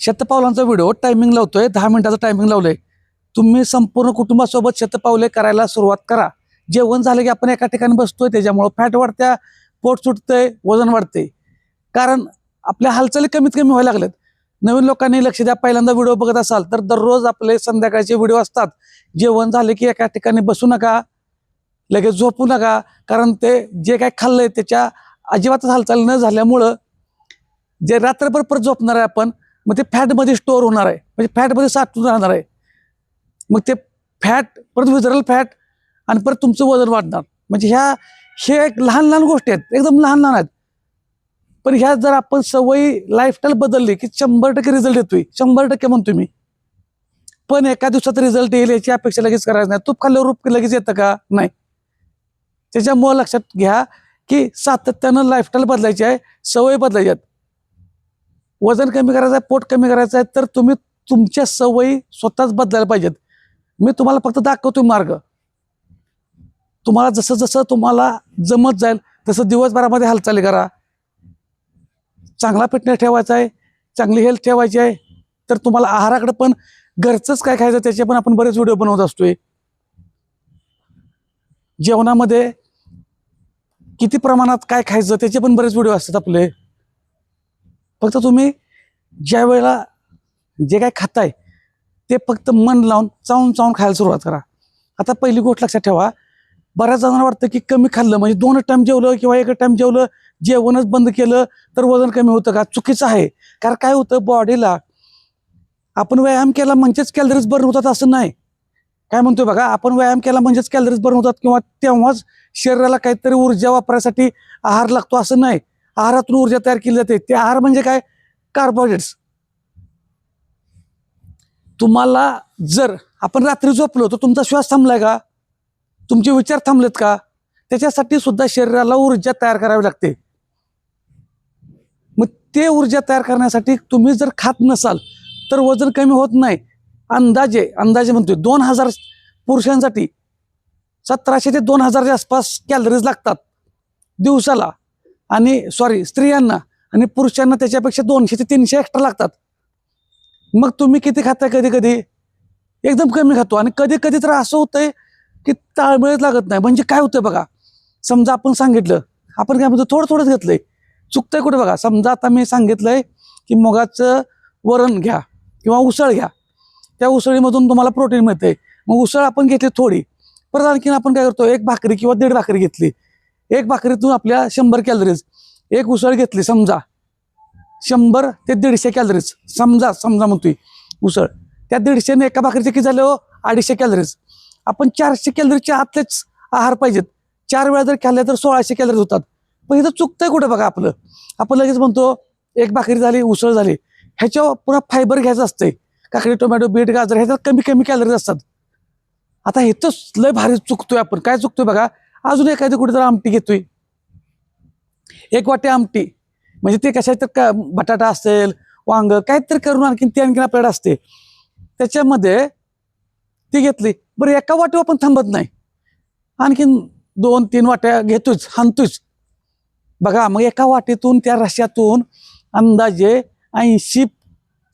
शतपावलांचा video timing लावतोय दहा मिनिटाचा टायमिंग लावलंय. तुम्ही संपूर्ण कुटुंबासोबत शतपावले करायला सुरुवात करा. जेवण झालं की आपण एका ठिकाणी बसतोय त्याच्यामुळं फॅट वाढत्या पोट सुटतंय वजन वाढते कारण आपल्या हालचाली कमीत कमी व्हायला लागल्यात. नवीन लोकांनी लक्ष द्या पहिल्यांदा व्हिडिओ बघत असाल तर दररोज आपले संध्याकाळचे व्हिडिओ असतात. जेवण झाले की एका ठिकाणी बसू नका लगेच झोपू नका कारण ते जे काय खाल्लंय त्याच्या अजिबातच हालचाल न झाल्यामुळं जे रात्रभर परत झोपणार आहे आपण मग ते फॅटमध्ये स्टोअर होणार आहे. म्हणजे फॅटमध्ये साठून राहणार आहे. मग ते फॅट परत विझरल फॅट आणि परत तुमचं वजन वाढणार. म्हणजे ह्या हे एक लहान लहान गोष्टी आहेत. एकदम लहान लहान आहेत. पण ह्या जर आपण सवयी लाईफस्टाईल बदलली की शंभर टक्के रिझल्ट येतोय शंभर टक्के म्हणतोय मी. पण एका दिवसात रिझल्ट येईल याची अपेक्षा लगेच करायचं नाही. तूप खाल्ल्यावर रूप लगेच येतं का? नाही. त्याच्यामुळं लक्षात घ्या की सातत्यानं लाईफस्टाईल बदलायची आहे सवय बदलायची आहेत. वजन कमी करायचं आहे पोट कमी करायचं आहे तर तुम्ही तुमच्या सवयी स्वतःच बदलायला पाहिजेत. मी तुम्हाला फक्त दाखवतो मार्ग. तुम्हाला जसं जसं तुम्हाला जमत जाईल तसं दिवसभरामध्ये हालचाली करा. चांगला फिटनेस ठेवायचा आहे चांगली हेल्थ ठेवायची आहे तर तुम्हाला आहाराकडे पण घरचंच काय खायचं त्याचे पण आपण बरेच व्हिडिओ बनवत असतोय. जेवणामध्ये किती प्रमाणात काय खायचं त्याचे पण बरेच व्हिडिओ असतात आपले. फक्त तुम्ही ज्या वेळेला जे काय खाताय ते फक्त मन लावून चावून चावून खायला सुरुवात करा. आता पहिली गोष्ट लक्षात ठेवा बऱ्याच जणांना वाटतं की कमी खाल्लं म्हणजे दोन टाईम जेवलं किंवा एक टाईम जेवलं जेवणच बंद केलं तर वजन कमी होतं का? चुकीचं आहे. कारण काय होतं बॉडीला आपण व्यायाम केला म्हणजेच कॅलरीज बर्न होतात असं नाही. काय म्हणतोय बघा आपण व्यायाम केला म्हणजेच कॅलरीज बर्न होतात किंवा तेव्हाच शरीराला काहीतरी ऊर्जा वापरायसाठी आहार लागतो असं नाही. आहारातून ऊर्जा तयार केली जाते. ते आहार म्हणजे काय? कार्बोहायड्रेट्स तुम्हाला जर आपण रात्री झोपलो तर तुमचा श्वास थांबलाय का? तुमचे विचार थांबलेत का? त्याच्यासाठी सुद्धा शरीराला ऊर्जा तयार करावी लागते. मग ते ऊर्जा तयार करण्यासाठी तुम्ही जर खात नसाल तर वजन कमी होत नाही. अंदाजे अंदाजे म्हणतोय दोन हजार पुरुषांसाठी सतराशे ते दोन हजारच्या आसपास कॅलरीज लागतात दिवसाला. आणि सॉरी स्त्रियांना आणि पुरुषांना त्याच्यापेक्षा दोनशे ते तीनशे एक्स्ट्रा लागतात. मग तुम्ही किती खाताय कधी कधी? एकदम कमी खातो. आणि कधी कधी तर असं होतंय की ताळमेळच लागत नाही. म्हणजे काय होतं बघा समजा आपण सांगितलं आपण काय म्हणतो थोडं थोडंच घेतलंय. चुकतंय कुठे बघा समजा आता मी सांगितलंय की मुगाचं वरण घ्या किंवा उसळ घ्या. त्या उसळीमधून तुम्हाला प्रोटीन मिळतंय. मग उसळ आपण घेतली थोडी. परत आणखीन आपण काय करतो एक भाकरी किंवा दीड भाकरी घेतली. एक भाकरीतून आपल्या शंभर कॅलरीज एक उसळ घेतली समजा. शंभर ते दीडशे कॅलरीज समजा समजा म्हणतोय. उसळ. त्या दीडशेने एका भाकरीचे किती झाले हो? अडीचशे कॅलरीज आपण चारशे कॅलरीजच्या आतलेच आहार पाहिजेत. चार वेळा जर खाल्ले तर सोळाशे कॅलरीज होतात. पण इथं चुकतंय कुठं बघा आपलं? आपण लगेच म्हणतो एक भाकरी झाली उसळ झाली. ह्याच्यावर पुन्हा फायबर घ्यायचं असतंय. काकडी टोमॅटो बीट गाजर ह्याच्यात कमी कमी कॅलरीज असतात. आता इथं लय भारी चुकतोय आपण. काय चुकतोय बघा? अजून एखादी कुठेतरी आमटी घेतोय. एक वाटी आमटी. म्हणजे ते कशा तर का बटाटा असेल वांग काहीतरी करून आणखीन ते आणखीन आपल्याकडे असते. त्याच्यामध्ये ती घेतली. बरं एका वाटीवर आपण थांबत नाही. आणखीन दोन तीन वाट्या घेतोच हाणतोच. बघा मग एका वाटेतून त्या रश्यातून अंदाजे ऐंशी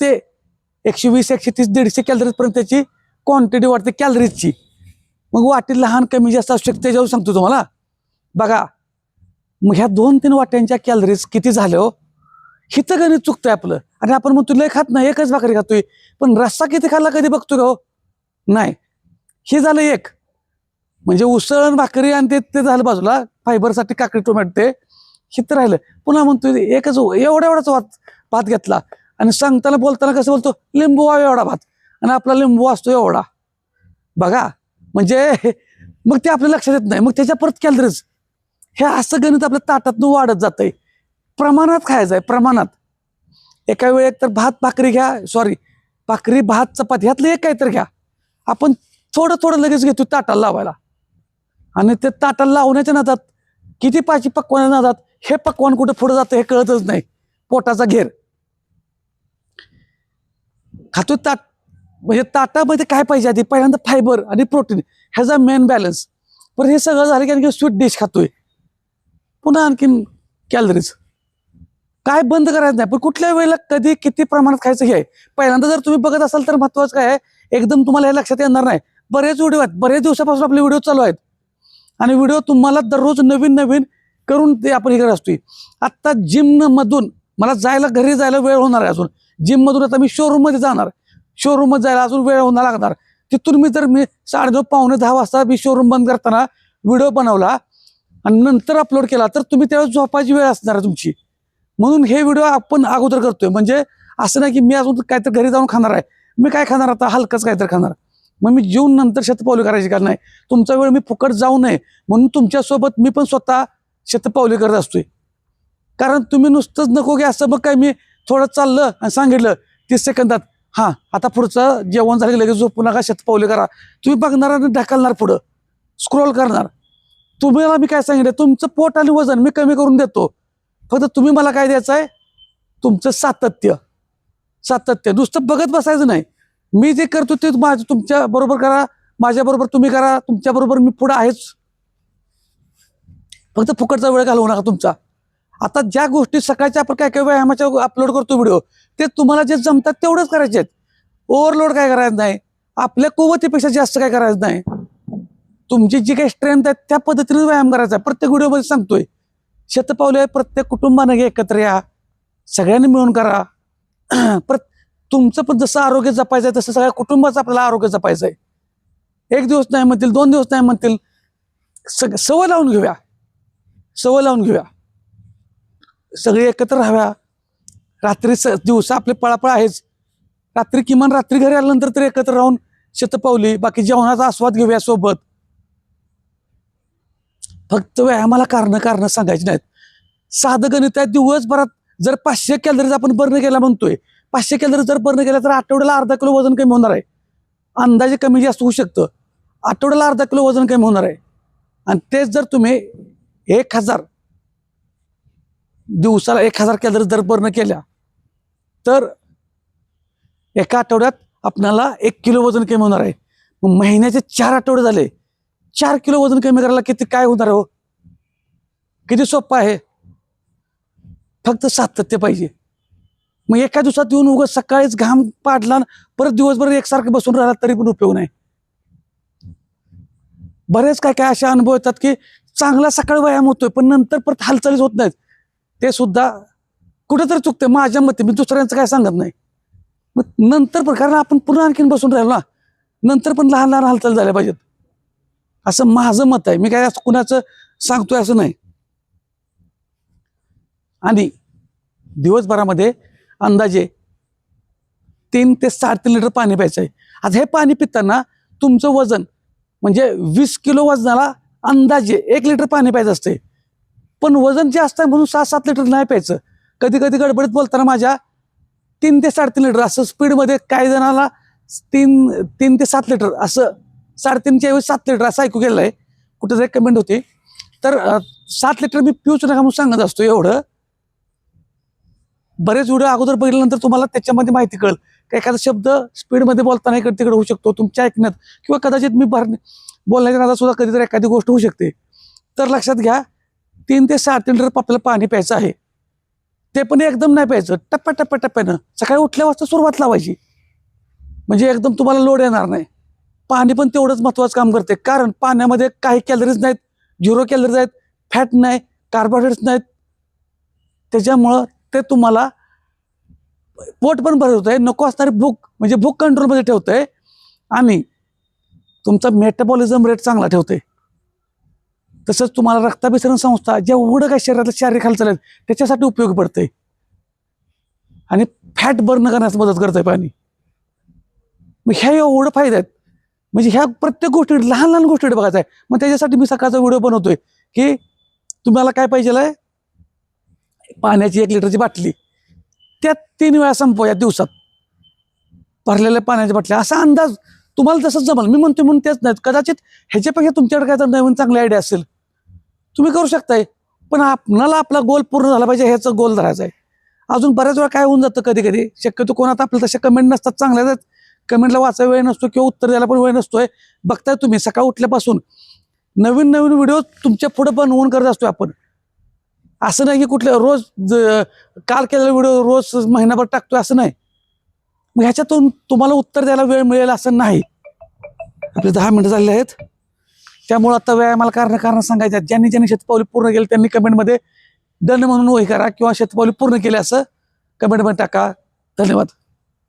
ते एकशे वीस एकशे तीस दीडशे कॅलरीजपर्यंत त्याची क्वांटिटी वाढते कॅलरीजची मग वाटी लहान कमी जास्त असू शकते जाऊ सांगतो तुम्हाला. बघा मग ह्या दोन तीन वाट्यांच्या कॅलरीज किती झाल्या हो? हिथं गणित चुकतंय आपलं. आणि आपण मग तुला खात नाही एकच भाकरी खातोय. पण रस्सा किती खाल्ला कधी बघतो का हो? नाही. हे झालं एक. म्हणजे उसळ आणि भाकरी आणि ते ते झालं बाजूला. फायबरसाठी काकडी टोमॅटो ते हित राहिलं. पुन्हा म्हणतो एकच एवढा एवढाच भात भात घेतला. आणि सांगताना बोलताना कसं बोलतो? लिंबू वा एवढा भात. आणि आपला लिंबू असतो एवढा. बघा म्हणजे मग ते आपल्या लक्षात येत नाही. मग त्याच्या परत कॅलरीज हे असं गणित आपल्या ताटातून वाढत जातंय. प्रमाणात खायचं आहे प्रमाणात. एका वेळेत तर भात भाकरी घ्या सॉरी भाकरी भात चपाती ह्यातलं एक काहीतरी घ्या. आपण थोडं थोडं लगेच घेतो ताटाला लावायला. आणि ते ताटाला लावण्याच्या नादात किती पाची पकवान नादात हे पकवान कुठं पुढं जातं हे कळतच नाही. पोटाचा घेर. खातो ताट. म्हणजे ताटामध्ये काय पाहिजे आधी? पहिल्यांदा फायबर आणि प्रोटीन ह्याचा मेन बॅलन्स पण हे सगळं झालं की आणखी स्वीट डिश खातोय. पुन्हा आणखीन कॅलरीज काय बंद करायचं नाही. पण कुठल्या वेळेला कधी किती प्रमाणात खायचं हे आहे? पहिल्यांदा जर तुम्ही बघत असाल तर महत्वाचं काय आहे? एकदम तुम्हाला हे लक्षात येणार नाही. बरेच व्हिडिओ आहेत. बरेच दिवसापासून आपले व्हिडिओ चालू आहेत. आणि व्हिडिओ तुम्हाला दररोज नवीन नवीन करून ते आपण हे करत असतोय. आत्ता जिम मधून मला जायला घरी जायला वेळ होणार आहे अजून. जिम मधून आता मी शोरूममध्ये जाणार. शोरूममध्ये जायला अजून वेळ होणार लागणार. तिथून मी जर मी साडेनऊ पावणे दहा वाजता मी शोरूम बंद करताना व्हिडिओ बनवला आणि नंतर अपलोड केला तर तुम्ही त्यावेळेस झोपायची वेळ असणार आहे तुमची. म्हणून हे व्हिडिओ आपण अगोदर करतोय. म्हणजे असं नाही की मी अजून काहीतरी घरी जाऊन खाणार आहे. मी काय खाणार आता? हलकंच काहीतरी खाणार. मग मी जेवून नंतर शतपावली करायची का? नाही. तुमचा वेळ मी फुकट जाऊ नये. म्हणून तुमच्यासोबत मी पण स्वतः शतपावली करत असतोय. कारण तुम्ही नुसतंच नको की असं मग काय मी थोडं चाललं आणि सांगितलं तीस सेकंदात. हां आता पुढचं जेवण झालं की लगेच झोपू नका शेतपावले करा. तुम्ही बघणार आणि ढकलणार पुढं. स्क्रोल करणार. तुम्हाला मी काय सांगितलं? तुमचं पोट आणि वजन मी कमी करून देतो. फक्त तुम्ही मला काय द्यायचं आहे तुमचं सातत्य. सातत्य. नुसतं बघत बसायचं नाही. मी जे करतो ते माझं तुमच्या बरोबर करा माझ्याबरोबर तुम्ही करा तुमच्याबरोबर मी पुढं आहेच. फक्त फुकटचा वेळ घालवू नका तुमचा. आता ज्या गोष्टी सकाळच्या आपण काय काय व्यायामाच्या अपलोड करतो व्हिडिओ ते तुम्हाला जे जमतात तेवढंच करायचे आहेत. ओव्हरलोड काय करायचं नाही. आपल्या कुवतीपेक्षा जास्त काय करायचं नाही. तुमची जी काही स्ट्रेंथ आहे त्या पद्धतीने व्यायाम करायचा आहे. प्रत्येक व्हिडिओमध्ये सांगतोय. शतपावले प्रत्येक कुटुंबाने एकत्र या. सगळ्यांनी मिळून करा. प्रत तुमचं पण जसं आरोग्य जपायचं आहे तसं सगळ्या कुटुंबाचं आपल्याला आरोग्य जपायचं आहे. एक दिवस नाही म्हणतील दोन दिवस नाही म्हणतील. सग सवय लावून घेऊया. सवय लावून घेऊया. सगळे एकत्र राहाव्या. रात्री स दिवसा आपले पळापळ आहेच. रात्री किमान रात्री घरी आल्यानंतर तरी एकत्र राहून शतपावली बाकी जेवणाचा आस्वाद घेऊया सोबत. फक्त व्यायामाला कारण कारण सांगायची नाहीत. साधं गणित आहे दिवसभरात जर पाचशे कॅलरीज आपण बर्न केला म्हणतोय पाचशे कॅलरीज जर बर्न केला तर आठवड्याला अर्धा किलो वजन कमी होणार आहे. अंदाजे कमी जास्त होऊ शकतं. आठवड्याला अर्धा किलो वजन कमी होणार आहे. आणि तेच जर तुम्ही एक हजार दिवसाला एक हजार कॅलरीज जर बर्न केल्या तर एका आठवड्यात आपणाला एक किलो वजन कमी होणार आहे. मग महिन्याचे चार आठवडे झाले. चार किलो वजन कमी करायला किती काय होणार आहे हो? किती सोपं आहे? फक्त सातत्य पाहिजे. मग एका दिवसात येऊन उगं सकाळीच घाम पाडला आणि परत दिवसभर एकसारखं बसून राहिला तरी पण उपयोग नाही. बरेच काय काय असे अनुभव येतात की चांगला सकाळी व्यायाम होतोय पण नंतर परत हालचालीच होत नाहीत. ते सुद्धा कुठेतरी चुकते माझ्या मते मी दुसऱ्यांचं काय सांगत नाही. मग नंतर पण कारण आपण पुन्हा आणखीन बसून राहिलो ना नंतर पण लहान लहान हालचाल झाल्या पाहिजेत. असं माझं मत आहे. मी काय कुणाचं सांगतोय असं नाही. आणि दिवसभरामध्ये अंदाजे तीन ते साडेतीन लिटर पाणी प्यायचं आहे. आता हे पाणी पिताना तुमचं वजन म्हणजे वीस किलो वजनाला अंदाजे एक लिटर पाणी प्यायचं असते पण वजन जे आहे म्हणून सहा सात लिटर नाही प्यायचं. कधी कधी गडबडीत बोलताना माझ्या तीन ते साडेतीन लिटर असं स्पीडमध्ये काही जणाला तीन तीन ते सात लिटर असं साडेतीनच्या ऐवजी सात लिटर असं ऐकू गेलं आहे कुठं तरी कमेंट होती. तर सात लिटर मी पिऊच नका म्हणून सांगत असतो. एवढं बरेच व्हिडिओ अगोदर बघितल्यानंतर तुम्हाला त्याच्यामध्ये माहिती कळेल. का एखादा शब्द स्पीडमध्ये बोलताना इकडे तिकडे होऊ शकतो तुमच्या ऐकण्यात. किंवा कदाचित मी भर बोलण्याच्या नादात सुद्धा कधीतरी एखादी गोष्ट होऊ शकते. तर लक्षात घ्या तीन ते सात लिटर आपल्याला पाणी प्यायचं आहे. ते पण एकदम नाही प्यायचं. टप्प्या टप्प्या टप्प्यानं. सकाळी उठल्या वाजता सुरुवात लावायची. म्हणजे एकदम तुम्हाला लोड येणार नाही. पाणी पण तेवढंच महत्वाचं काम करते. कारण पाण्यामध्ये काही कॅलरीज नाहीत. झिरो कॅलरीज आहेत. फॅट नाही. कार्बोहायड्रेट्स नाहीत. त्याच्यामुळं ते तुम्हाला पोट पण भरत आहे नको असणारी भूक म्हणजे भूक कंट्रोलमध्ये ठेवतंय. आणि तुमचा मेटाबॉलिझम रेट चांगला ठेवतंय. तसंच तुम्हाला रक्ताभिसरण संस्था जेवढं काय शरीरातलं शारीरिक हालचाल आहेत त्याच्यासाठी उपयोगी पडते आणि फॅट बर्न करण्यास मदत करतंय पाणी. मग ह्या एवढं फायदे आहेत. म्हणजे ह्या प्रत्येक गोष्टी लहान लहान गोष्टी बघायचं आहे मग त्याच्यासाठी मी सकाळचा व्हिडिओ बनवतोय की तुम्हाला काय पाहिजे आहे? पाण्याची एक लिटरची बाटली. त्यात तीन वेळा संपवा या दिवसात. भरलेल्या पाण्याच्या बाटल्या. असा अंदाज तुम्हाला तसंच जमल. मी म्हणतो म्हणून तेच नाही. कदाचित ह्याच्यापेक्षा तुमच्याकडे काय तर नवीन चांगली आयडिया असेल. तुम्ही करू शकताय. पण आपणाला आपला गोल पूर्ण झाला पाहिजे ह्याचा गोल धरायचा आहे अजून बऱ्याच वेळा काय होऊन जातं कधी कधी शक्यतो कोणात आपल्याला तशा कमेंट नसतात चांगल्याच आहेत. कमेंटला वाचायला वेळ नसतो किंवा उत्तर द्यायला पण वेळ नसतोय. बघताय तुम्ही सकाळ उठल्यापासून. नवीन नवीन व्हिडिओ तुमच्यापुढे बनवून करत असतो आपण. असं नाही की कुठल्या रोज ज- काल केलेला व्हिडिओ रोज महिनाभर टाकतोय असं नाही. मग ह्याच्यातून तुम्हाला उत्तर द्यायला वेळ मिळेल असं नाही. आपले दहा मिनिटं झालेले आहेत. त्यामुळे आता व्यायामाला कारण कारण सांगायचं ज्यांनी ज्यांनी शेतपावली पूर्ण केली त्यांनी कमेंटमध्ये दंड म्हणून वही करा किंवा शेतपावली पूर्ण केली असं कमेंटमध्ये टाका. धन्यवाद.